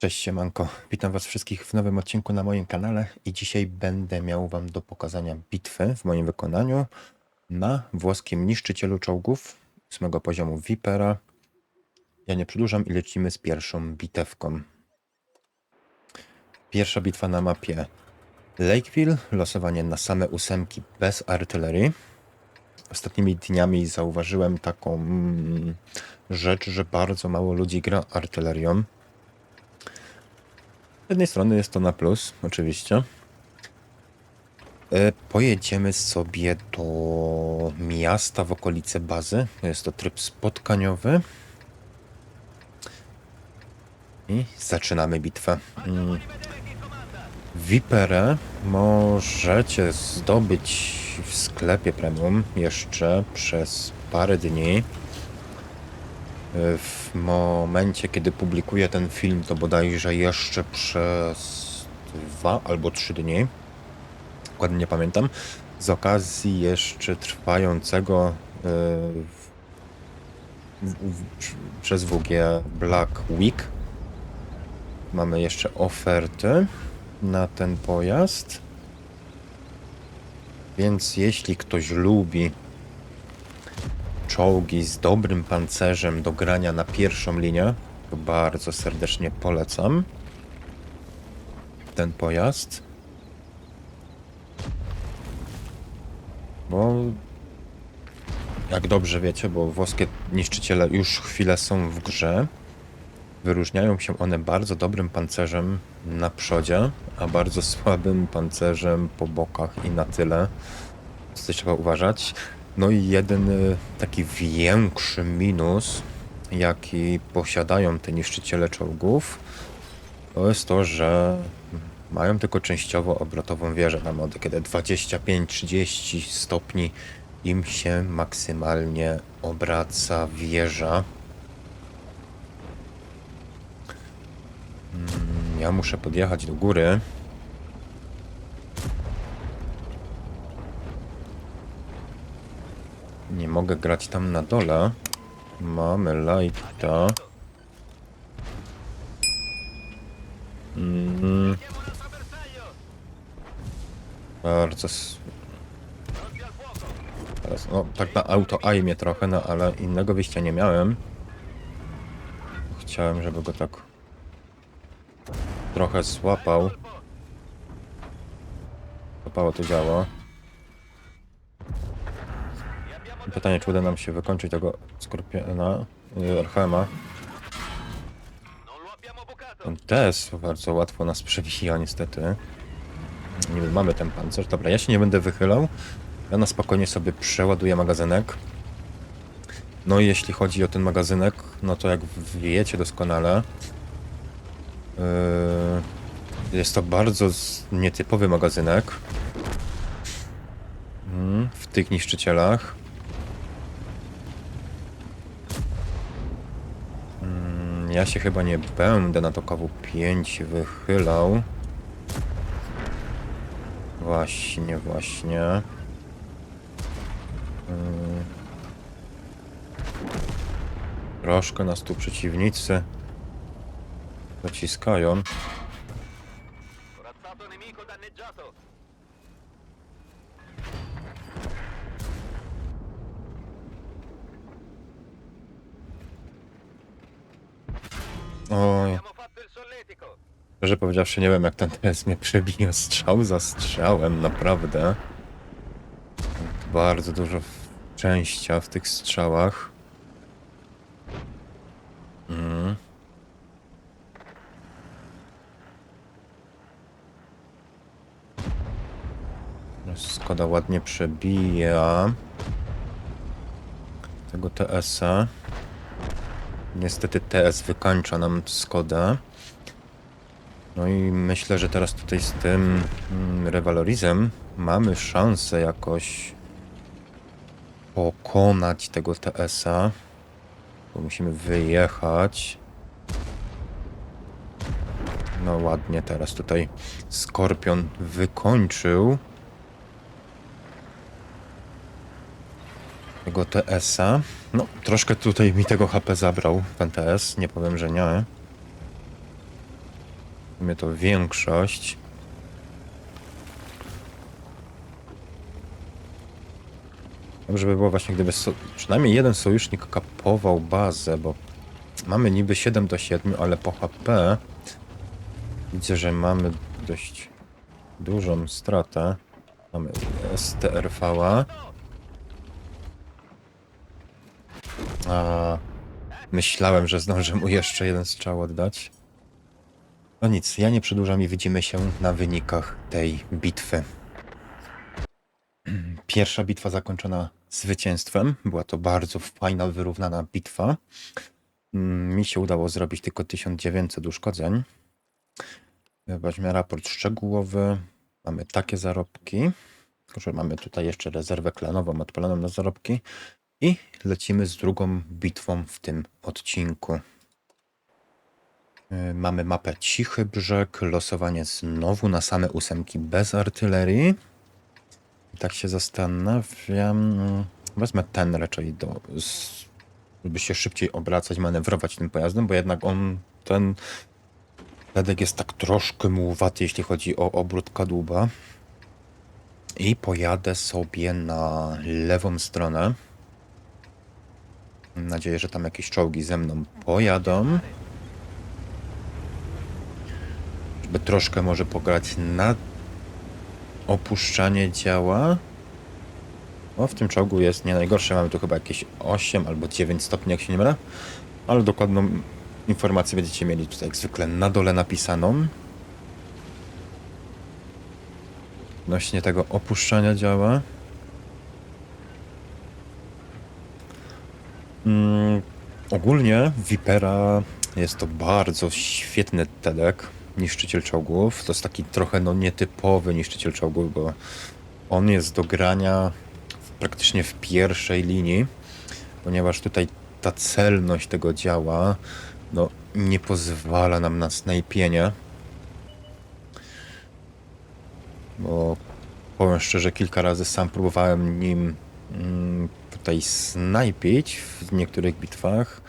Cześć siemanko, witam was wszystkich w nowym odcinku na moim kanale i dzisiaj będę miał wam do pokazania bitwę w moim wykonaniu na włoskim niszczycielu czołgów 8 poziomu Vipera. Ja nie przedłużam i lecimy z pierwszą bitewką. Pierwsza bitwa na mapie Lakeville, losowanie na same ósemki bez artylerii. Ostatnimi dniami zauważyłem taką mm, rzecz, że bardzo mało ludzi gra artylerią. Z jednej strony jest to na plus, oczywiście. E, Pojedziemy sobie do miasta w okolice bazy. Jest to tryb spotkaniowy. I zaczynamy bitwę. Mm. Viperę możecie zdobyć w sklepie premium jeszcze przez parę dni. W momencie, kiedy publikuję ten film, to bodajże jeszcze przez dwa albo trzy dni. Dokładnie nie pamiętam. Z okazji jeszcze trwającego e, w, w, w, przez WG Black Week mamy jeszcze oferty na ten pojazd. Więc jeśli ktoś lubi czołgi z dobrym pancerzem do grania na pierwszą linię, to bardzo serdecznie polecam ten pojazd. Bo jak dobrze wiecie, bo włoskie niszczyciele już chwilę są w grze, wyróżniają się one bardzo dobrym pancerzem na przodzie, a bardzo słabym pancerzem po bokach i na tyle. Co też trzeba uważać. No i jedyny taki większy minus, jaki posiadają te niszczyciele czołgów, to jest to, że mają tylko częściowo obrotową wieżę na mody, kiedy 25-30 stopni im się maksymalnie obraca wieża. Mm, Ja muszę podjechać do góry. Nie mogę grać tam na dole. Mamy lighta. Mm. Bardzo. Teraz, no, tak na auto aimie trochę, no ale innego wyjścia nie miałem. Chciałem, żeby go tak trochę złapał. Złapało to działa. Pytanie, czy uda nam się wykończyć tego skorpiona, yy, Archema. Ten TS bardzo łatwo nas przewija niestety. Nie wiem, mamy ten pancerz. Dobra, ja się nie będę wychylał. Ja na spokojnie sobie przeładuję magazynek. No i jeśli chodzi o ten magazynek, no to jak wiecie doskonale, yy, jest to bardzo nietypowy magazynek Mm, w tych niszczycielach. Mm, Ja się chyba nie będę na to KW5 wychylał. Właśnie, właśnie. Mm. Troszkę nas tu przeciwnicy zaciskają. Powiedziawszy, nie wiem jak ten TS mnie przebija strzał za strzałem, naprawdę. Bardzo dużo szczęścia w tych strzałach. Mm. Skoda ładnie przebija tego TS-a. Niestety TS wykańcza nam Skodę. No i myślę, że teraz tutaj z tym mm, rewalorizem mamy szansę jakoś pokonać tego TS-a. Bo musimy wyjechać. No ładnie teraz tutaj Skorpion wykończył tego TS-a. No, troszkę tutaj mi tego HP zabrał ten TS, nie powiem, że nie. W sumie to większość. Dobrze by było właśnie, gdyby so przynajmniej jeden sojusznik kapował bazę, bo mamy niby 7 do 7, ale po HP widzę, że mamy dość dużą stratę. Mamy STRV-a. A myślałem, że zdążę mu jeszcze jeden strzał oddać. No nic, ja nie przedłużam i widzimy się na wynikach tej bitwy. Pierwsza bitwa zakończona zwycięstwem. Była to bardzo fajna, wyrównana bitwa. Mm, Mi się udało zrobić tylko 1900 uszkodzeń. Weźmy raport szczegółowy. Mamy takie zarobki. Tylko, że mamy tutaj jeszcze rezerwę klanową odpaloną na zarobki. I lecimy z drugą bitwą w tym odcinku. Mamy mapę Cichy Brzeg, losowanie znowu na same ósemki bez artylerii. Tak się zastanawiam. Wezmę ten raczej do. Żeby się szybciej obracać, manewrować tym pojazdem, bo jednak on, ten Tadek jest tak troszkę mułowaty, jeśli chodzi o obrót kadłuba. I pojadę sobie na lewą stronę. Mam nadzieję, że tam jakieś czołgi ze mną pojadą. Żeby troszkę może pograć na opuszczanie działa. O, w tym czołgu jest nie najgorsze. Mamy tu chyba jakieś 8 albo 9 stopni, jak się nie mylę. Ale dokładną informację będziecie mieli tutaj jak zwykle na dole napisaną. Odnośnie tego opuszczania działa. Mm, ogólnie Vipera jest to bardzo świetny TEDek, niszczyciel czołgów. To jest taki trochę no, nietypowy niszczyciel czołgów, bo on jest do grania praktycznie w pierwszej linii, ponieważ tutaj ta celność tego działa no, nie pozwala nam na snajpienie. Bo powiem szczerze, kilka razy sam próbowałem nim mm, tutaj snajpić w niektórych bitwach.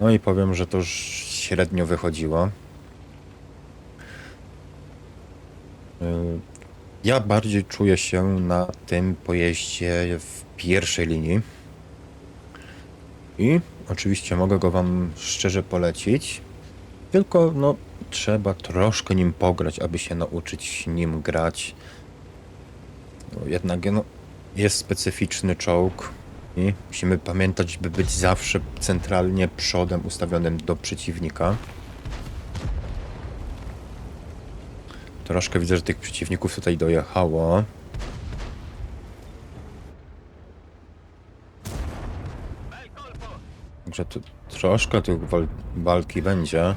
No i powiem, że to średnio wychodziło. Ja bardziej czuję się na tym pojeździe w pierwszej linii. I oczywiście mogę go wam szczerze polecić. Tylko no trzeba troszkę nim pograć, aby się nauczyć nim grać. No, jednak no, jest specyficzny czołg i musimy pamiętać, by być zawsze centralnie przodem ustawionym do przeciwnika. Troszkę widzę, że tych przeciwników tutaj dojechało. Także tu troszkę tych wal- walki będzie.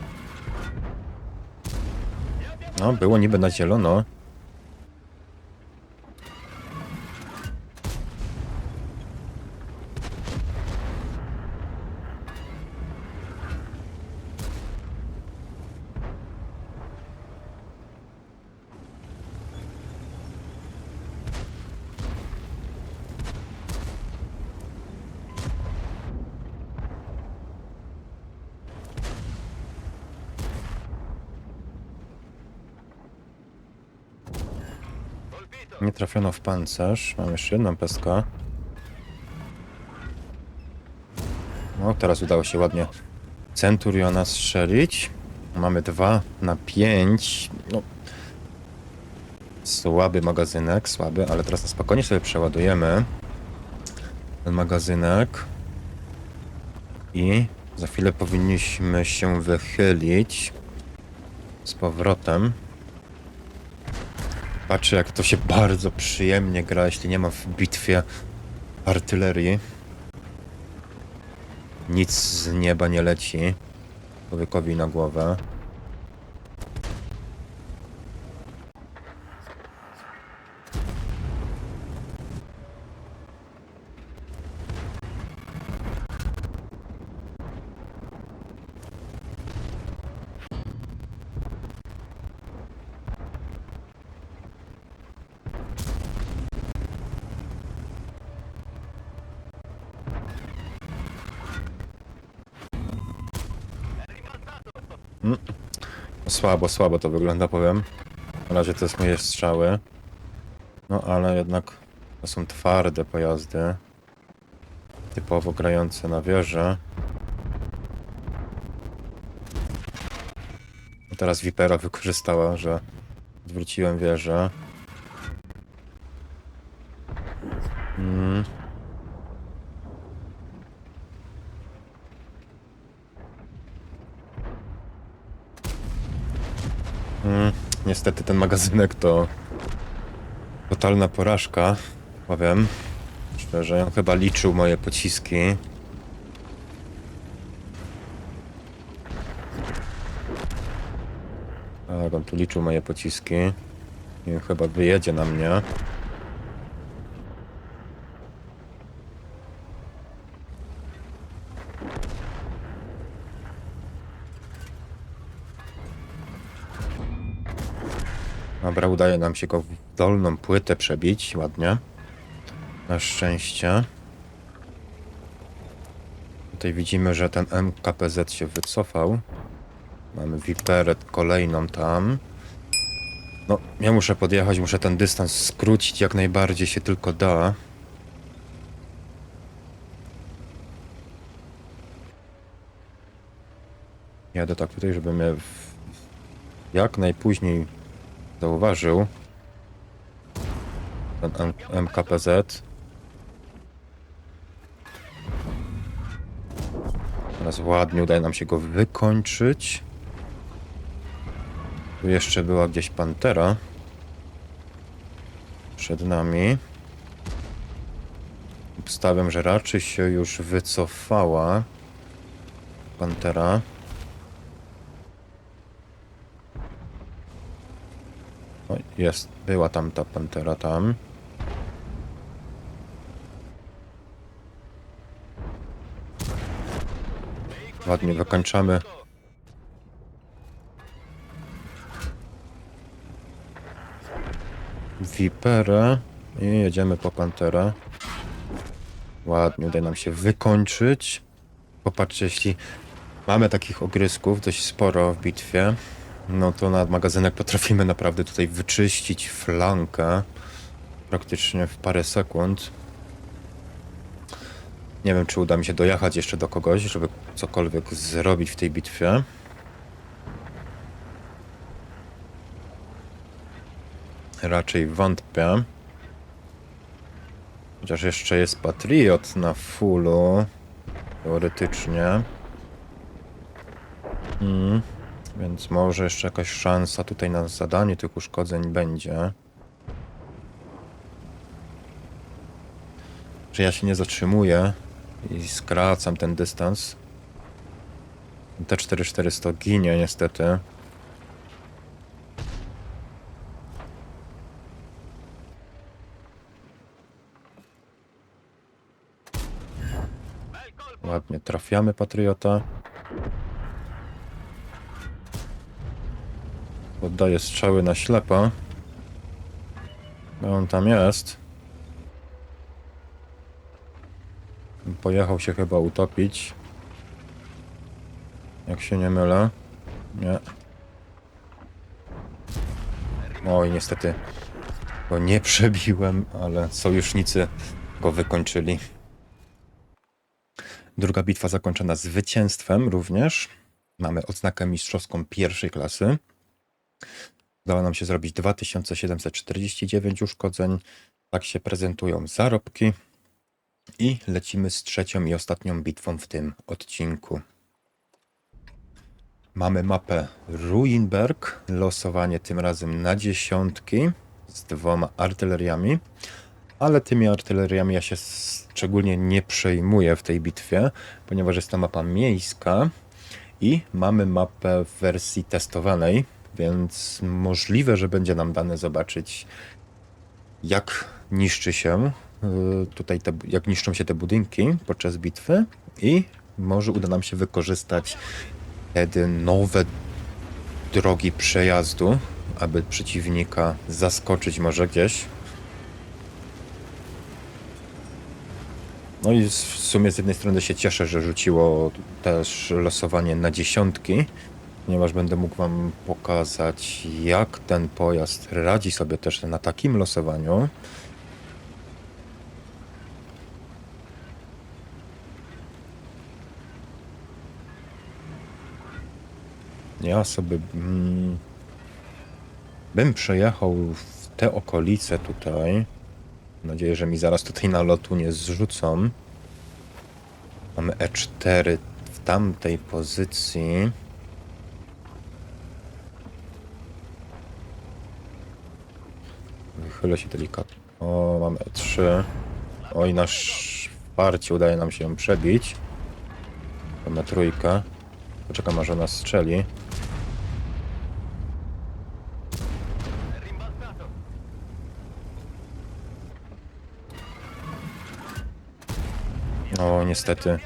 No, było niby na zielono. Trafiono w pancerz. Mam jeszcze jedną peskę. No, teraz udało się ładnie Centuriona strzelić. Mamy 2 na 5. No. Słaby magazynek, słaby, ale teraz na spokojnie sobie przeładujemy ten magazynek. I za chwilę powinniśmy się wychylić z powrotem. Patrzę, jak to się bardzo przyjemnie gra, jeśli nie ma w bitwie artylerii. Nic z nieba nie leci człowiekowi na głowę. Słabo, słabo to wygląda, powiem. Na razie to jest moje strzały. No ale jednak to są twarde pojazdy. Typowo grające na wieżę. Teraz Vipera wykorzystała, że zwróciłem wieżę. Mm. Mm, niestety ten magazynek to totalna porażka, powiem. Szczerze, on chyba liczył moje pociski. Tak, on tu liczył moje pociski. I chyba wyjedzie na mnie. Dobra, udaje nam się go w dolną płytę przebić, ładnie. Na szczęście. Tutaj widzimy, że ten MKPZ się wycofał. Mamy Viperę kolejną tam. No, ja muszę podjechać, muszę ten dystans skrócić jak najbardziej się tylko da. Jadę tak tutaj, żeby mnie w... jak najpóźniej zauważył ten MKPZ. Teraz ładnie udaje nam się go wykończyć. Tu jeszcze była gdzieś Pantera. Przed nami. Obstawiam, że raczej się już wycofała Pantera. O, jest, była tam ta Pantera tam. Ładnie wykończamy. Viperę i jedziemy po Panterę. Ładnie udaje nam się wykończyć. Popatrzcie, jeśli mamy takich ogrysków dość sporo w bitwie, no to na magazynek potrafimy naprawdę tutaj wyczyścić flankę praktycznie w parę sekund. Nie wiem, czy uda mi się dojechać jeszcze do kogoś, żeby cokolwiek zrobić w tej bitwie. Raczej wątpię. Chociaż jeszcze jest Patriot na fullu. Teoretycznie. Mm. Więc może jeszcze jakaś szansa tutaj na zadanie tych uszkodzeń będzie. Czy ja się nie zatrzymuję i skracam ten dystans. T4400 ginie niestety. Ładnie trafiamy Patriota. Oddaje strzały na ślepa. No on tam jest. Pojechał się chyba utopić. Jak się nie mylę. Nie. Oj, niestety go nie przebiłem, ale sojusznicy go wykończyli. Druga bitwa zakończona zwycięstwem również. Mamy odznakę mistrzowską pierwszej klasy. Udało nam się zrobić 2749 uszkodzeń. Tak się prezentują zarobki. I lecimy z trzecią i ostatnią bitwą w tym odcinku. Mamy mapę Ruinberg. Losowanie tym razem na dziesiątki z dwoma artyleriami. Ale tymi artyleriami ja się szczególnie nie przejmuję w tej bitwie, ponieważ jest to mapa miejska i mamy mapę w wersji testowanej, więc możliwe, że będzie nam dane zobaczyć, jak niszczy się y, tutaj, te, jak niszczą się te budynki podczas bitwy i może uda nam się wykorzystać wtedy nowe drogi przejazdu, aby przeciwnika zaskoczyć może gdzieś. No i w sumie z jednej strony się cieszę, że rzuciło też losowanie na dziesiątki, ponieważ będę mógł wam pokazać, jak ten pojazd radzi sobie też na takim losowaniu. Ja sobie mm, bym przejechał w te okolice tutaj. Mam nadzieję, że mi zaraz tutaj nalotu nie zrzucą. Mamy E4 w tamtej pozycji. Wychylę się delikatnie. O, mamy E3. Oj, nasz wsparcie udaje nam się przebić. Mamy trójkę. Poczekam aż ona strzeli. O, niestety.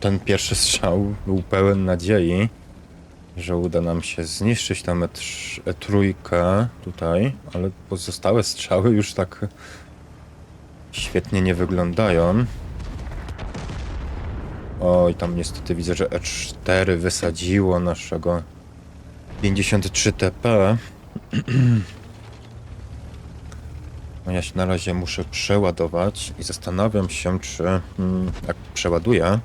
Ten pierwszy strzał był pełen nadziei, że uda nam się zniszczyć tam E3, E3 tutaj, ale pozostałe strzały już tak świetnie nie wyglądają. Oj, tam niestety widzę, że E4 wysadziło naszego 53 TP. No ja się na razie muszę przeładować i zastanawiam się, czy mm, jak przeładuję,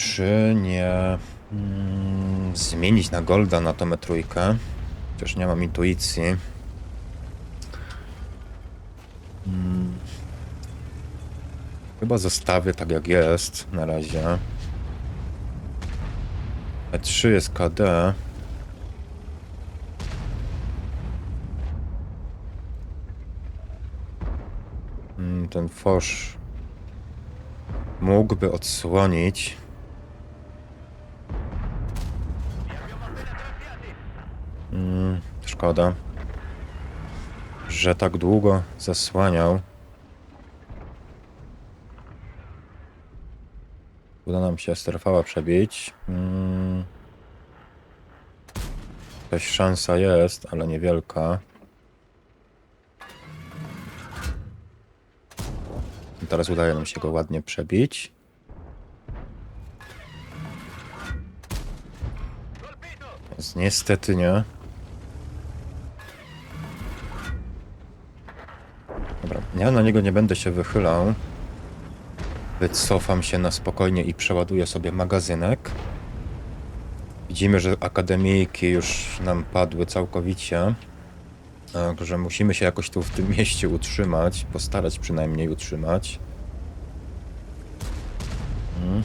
czy nie mm, zmienić na Golda na tą trójkę. Chociaż nie mam intuicji. Mm. Chyba zostawię tak jak jest na razie. E3 jest KD. Mm, Ten fosz mógłby odsłonić. Szkoda, że tak długo zasłaniał. Uda nam się sterfała przebić. Mm. Jakaś szansa jest, ale niewielka. Teraz udaje nam się go ładnie przebić. Więc niestety nie. Ja na niego nie będę się wychylał. Wycofam się na spokojnie i przeładuję sobie magazynek. Widzimy, że akademijki już nam padły całkowicie. Także musimy się jakoś tu w tym mieście utrzymać. Postarać przynajmniej utrzymać. Mm.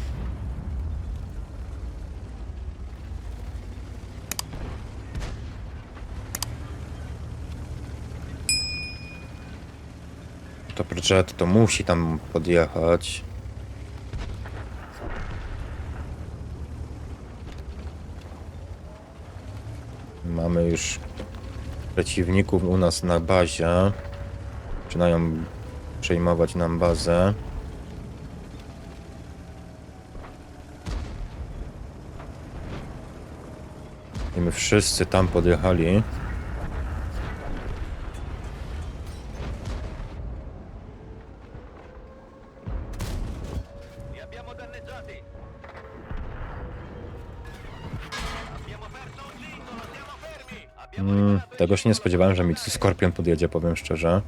Bridget to musi tam podjechać. Mamy już przeciwników u nas na bazie. Zaczynają przejmować nam bazę. I my wszyscy tam podjechali. Tego się nie spodziewałem, że mi tu Skorpion podjedzie, powiem szczerze.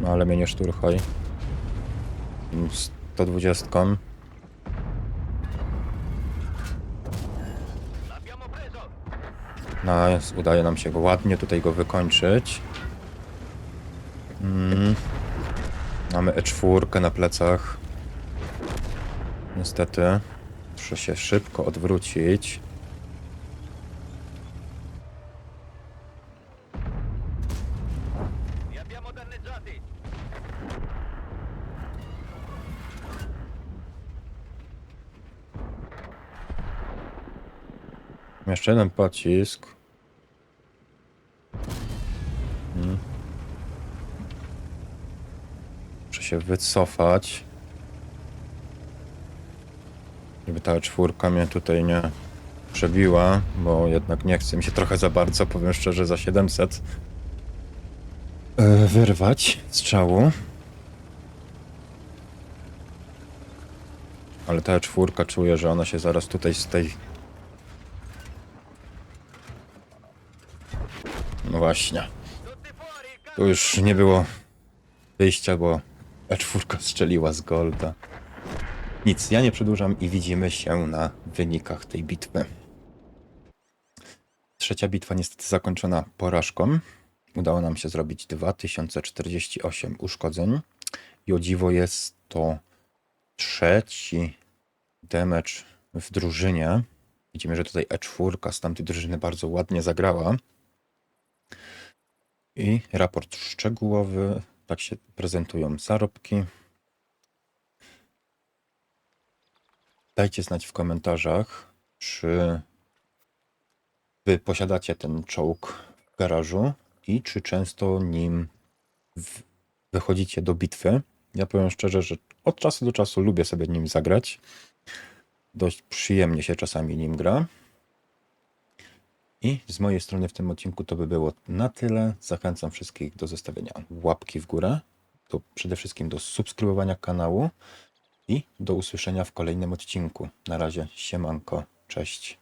No ale mnie nie szturchaj. Mm, 120. L'abbiamo preso. Nice, udaje nam się go ładnie tutaj go wykończyć. Mm. Mamy E4 na plecach. Niestety. Muszę się szybko odwrócić. Jeszcze jeden pocisk. Mm. Muszę się wycofać. Żeby ta czwórka mnie tutaj nie przebiła, bo jednak nie chce mi się trochę za bardzo, powiem szczerze, za 700 e, wyrwać strzału. Ale ta czwórka czuję, że ona się zaraz tutaj z tej... No właśnie. Tu już nie było wyjścia, bo E4 strzeliła z Golda. Nic, ja nie przedłużam i widzimy się na wynikach tej bitwy. Trzecia bitwa niestety zakończona porażką. Udało nam się zrobić 2048 uszkodzeń. I o dziwo jest to trzeci damage w drużynie. Widzimy, że tutaj E4 z tamtej drużyny bardzo ładnie zagrała. I raport szczegółowy. Tak się prezentują zarobki. Dajcie znać w komentarzach, czy wy posiadacie ten czołg w garażu i czy często nim wychodzicie do bitwy. Ja powiem szczerze, że od czasu do czasu lubię sobie nim zagrać. Dość przyjemnie się czasami nim gra. I z mojej strony w tym odcinku to by było na tyle. Zachęcam wszystkich do zostawienia łapki w górę, do, przede wszystkim do subskrybowania kanału i do usłyszenia w kolejnym odcinku. Na razie, siemanko, cześć.